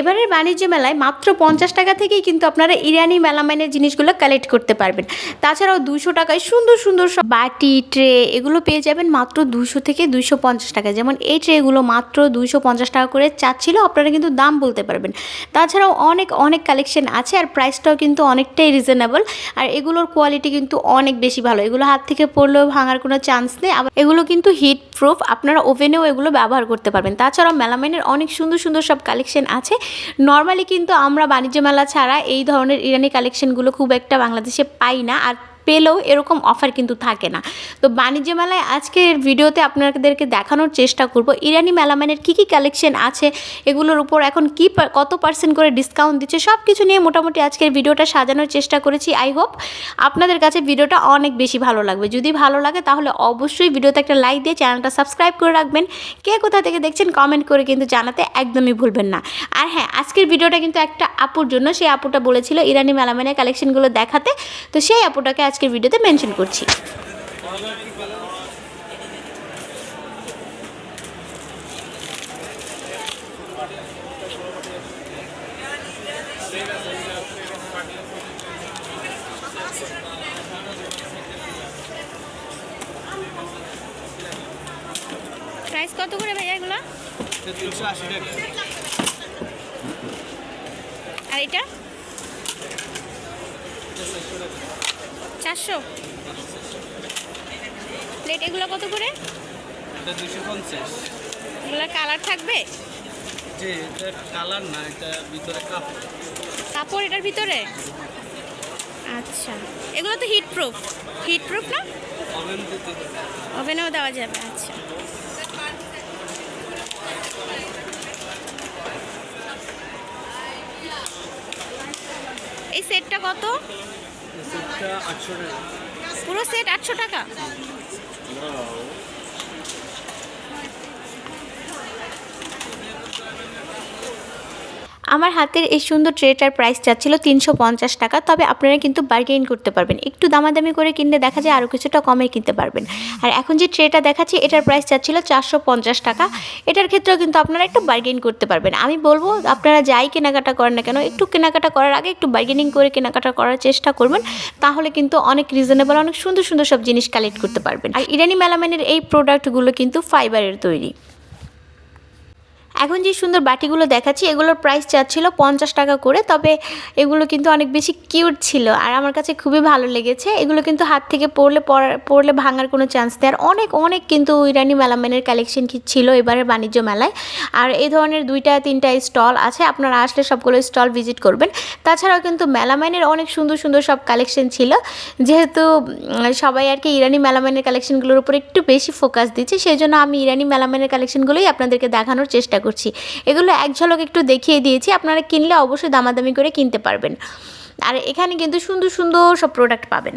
এবারের বাণিজ্য মেলায় মাত্র পঞ্চাশ টাকা থেকেই কিন্তু আপনারা ইরানি মেলামাইনের জিনিসগুলো কালেক্ট করতে পারবেন। তাছাড়াও দুশো টাকায় সুন্দর সুন্দর সব বাটি ট্রে এগুলো পেয়ে যাবেন মাত্র দুশো থেকে দুশো পঞ্চাশ টাকা। যেমন এই ট্রেগুলো মাত্র দুশো পঞ্চাশ টাকা করে চাচ্ছিল, আপনারা কিন্তু দাম বলতে পারবেন। তাছাড়াও অনেক অনেক কালেকশন আছে আর প্রাইসটাও কিন্তু অনেকটাই রিজনেবল আর এগুলোর কোয়ালিটি কিন্তু অনেক বেশি ভালো। এগুলো হাত থেকে পড়লেও ভাঙার কোনো চান্স নেই। আবার এগুলো কিন্তু হিট প্রুফ আপনারা ওভেনেও এগুলো ব্যবহার করতে পারবেন। তাছাড়াও মেলামাইনের অনেক সুন্দর সুন্দর সব কালেকশন আছে। নর্মালি কিন্তু আমরা বাণিজ্য মেলা ছাড়া এই ধরনের ইরানি কালেকশনগুলো খুব একটা বাংলাদেশে পাই না। আর পেলেও এরকম অফার কিন্তু থাকে না। তো বাণিজ্য মেলায় আজকের ভিডিওতে আপনাদেরকে দেখানোর চেষ্টা করব, ইরানি মেলামানের কী কী কালেকশন আছে, এগুলোর উপর এখন কি কত পার্সেন্ট করে ডিসকাউন্ট দিচ্ছে সব কিছু নিয়ে মোটামুটি আজকের ভিডিওটা সাজানোর চেষ্টা করেছি। আই হোপ আপনাদের কাছে ভিডিওটা অনেক বেশি ভালো লাগবে। যদি ভালো লাগে তাহলে অবশ্যই ভিডিওতে একটা লাইক দিয়ে চ্যানেলটা সাবস্ক্রাইব করে রাখবেন। কে কোথা থেকে দেখছেন কমেন্ট করে কিন্তু জানাতে একদমই ভুলবেন না। আর হ্যাঁ আজকের ভিডিওটা কিন্তু একটা আপুর জন্য, সেই আপুটা বলেছিল ইরানি মেলামানের কালেকশনগুলো দেখাতে। তো সেই আপুটাকে আজকের ভিডিওতে মেনশন করছি। প্রাইস কত করে ভাইয়া আর এটা? চারশো? প্লেট এগুলো কত করে? দুশো পঞ্চাশ। এগুলো কালার থাকবে? এটা কালার না এটা ভিতরে কাপড়। কাপড় এটার ভিতরে? আচ্ছা। এগুলো তো হিট প্রুফ হিট প্রুফ না। ওভেনেও দেওয়া যাবে আচ্ছা। এই সেটটা কত? পুরো সেট আটশো টাকা? আমার হাতের এই সুন্দর ট্রেটার প্রাইস যাচ্ছিল তিনশো পঞ্চাশ টাকা, তবে আপনারা কিন্তু বার্গেইন করতে পারবেন। একটু দামাদামি করে কিনলে দেখা যায় আরও কিছুটা কমে কিনতে পারবেন। আর এখন যে ট্রেটা দেখাচ্ছি, এটার প্রাইস চাচ্ছিল চারশো পঞ্চাশ টাকা। এটার ক্ষেত্রেও কিন্তু আপনারা একটু বার্গেইন করতে পারবেন। আমি বলব, আপনারা যাই কেনাকাটা করেন না কেন, একটু কেনাকাটা করার আগে একটু বার্গেনিং করে কেনাকাটা করার চেষ্টা করবেন, তাহলে কিন্তু অনেক রিজনেবল অনেক সুন্দর সুন্দর সব জিনিস কালেক্ট করতে পারবেন। আর ইরানি মেলামাইনের এই প্রোডাক্টগুলো কিন্তু ফাইবারের তৈরি। এখন যে সুন্দর বাটিগুলো দেখাচ্ছি, এগুলোর প্রাইস চাচ্ছিল পঞ্চাশ টাকা করে, তবে এগুলো কিন্তু অনেক বেশি কিউট ছিল আর আমার কাছে খুবই ভালো লেগেছে। এগুলো কিন্তু হাত থেকে পড়লে পড়া- পড়লে ভাঙার কোনো চান্স নেই। আর অনেক অনেক কিন্তু ইরানি মেলামেনের কালেকশন ছিল এবারের বাণিজ্য মেলায়। আর এই ধরনের দুইটা, তিনটা স্টল আছে, আপনারা আসলে সবগুলো স্টল ভিজিট করবেন। তাছাড়াও কিন্তু মেলামাইনের অনেক সুন্দর সুন্দর সব কালেকশন ছিল। যেহেতু সবাই আর কি ইরানি মেলামাইনের কালেকশনগুলোর উপর একটু বেশি ফোকাস দিচ্ছে সেই জন্য আমি ইরানি মেলামাইনের কালেকশনগুলোই আপনাদেরকে দেখানোর চেষ্টা করছি। এগুলো এক ঝলক একটু দেখিয়ে দিয়েছি, আপনারা কিনলে অবশ্যই দামাদামি করে কিনতে পারবেন। আর এখানে কিন্তু সুন্দর সুন্দর সব প্রোডাক্ট পাবেন।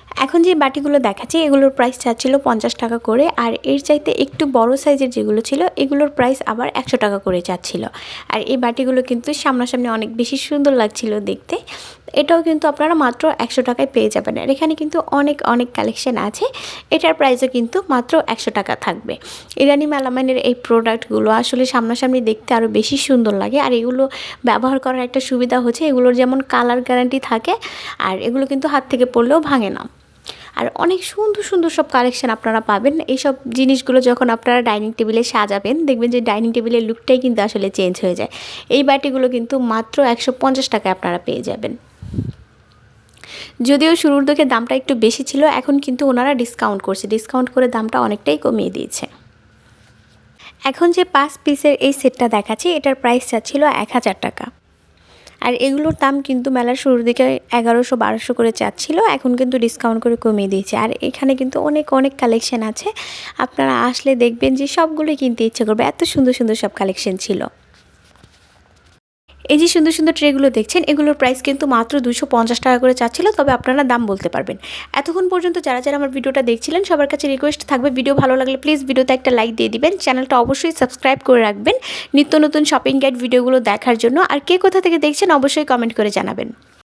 এখন যে বাটিগুলো দেখাচ্ছি, এগুলোর প্রাইস চাচ্ছিল পঞ্চাশ টাকা করে আর এর চাইতে একটু বড় সাইজের যেগুলো ছিল, এগুলোর প্রাইস আবার একশো টাকা করে চাচ্ছিল। আর এই বাটিগুলো কিন্তু সামনাসামনি অনেক বেশি সুন্দর লাগছিল দেখতে। এটাও কিন্তু আপনারা মাত্র একশো টাকায় পেয়ে যাবেন। আর এখানে কিন্তু অনেক অনেক কালেকশন আছে। এটার প্রাইসও কিন্তু মাত্র একশো টাকা থাকবে। ইরানি মেলামাইনের এই প্রোডাক্টগুলো আসলে সামনাসামনি দেখতে আরও বেশি সুন্দর লাগে। আর এগুলো ব্যবহার করার একটা সুবিধা হচ্ছে, এগুলোর যেমন কালার গ্যারান্টি থাকে, আর এগুলো কিন্তু হাত থেকে পড়লেও ভাঙে না। আর অনেক সুন্দর সুন্দর সব কালেকশন আপনারা পাবেন। এইসব জিনিসগুলো যখন আপনারা ডাইনিং টেবিলে সাজাবেন, দেখবেন যে ডাইনিং টেবিলের লুকটাই কিন্তু আসলে চেঞ্জ হয়ে যায়। এই বাটিগুলো কিন্তু মাত্র একশো পঞ্চাশ টাকায় আপনারা পেয়ে যাবেন। যদিও শুরুর দিকে দামটা একটু বেশি ছিল, এখন কিন্তু ওনারা ডিসকাউন্ট করছে। ডিসকাউন্ট করে দামটা অনেকটাই কমিয়ে দিয়েছে। এখন যে পাঁচ পিসের এই সেটটা দেখাচ্ছি, এটার প্রাইস চাচ্ছিল এক হাজার টাকা। আর এগুলোর দাম কিন্তু মেলার শুরুর দিকে এগারোশো, বারোশো করে চাচ্ছিল, এখন কিন্তু ডিসকাউন্ট করে কমিয়ে দিয়েছে। আর এখানে কিন্তু অনেক অনেক কালেকশন আছে। আপনারা আসলে দেখবেন যে সবগুলোই কিনতে ইচ্ছে করবে। এত সুন্দর সুন্দর সব কালেকশন ছিল। এই যে সুন্দর সুন্দর ট্রেগুলো দেখছেন, এগুলোর প্রাইস কিন্তু মাত্র দুশো পঞ্চাশ টাকা করে চাচ্ছিল, তবে আপনারা দাম বলতে পারবেন। এতক্ষণ পর্যন্ত যারা যারা আমার ভিডিওটা দেখছিলেন, সবার কাছে রিকোয়েস্ট থাকবে ভিডিও ভালো লাগলে প্লিজ ভিডিওতে একটা লাইক দিয়ে দিবেন চ্যানেলটা অবশ্যই সাবস্ক্রাইব করে রাখবেন, নিত্য নতুন শপিং গাইড ভিডিওগুলো দেখার জন্য। আর কে কোথা থেকে দেখছেন, অবশ্যই কমেন্ট করে জানাবেন।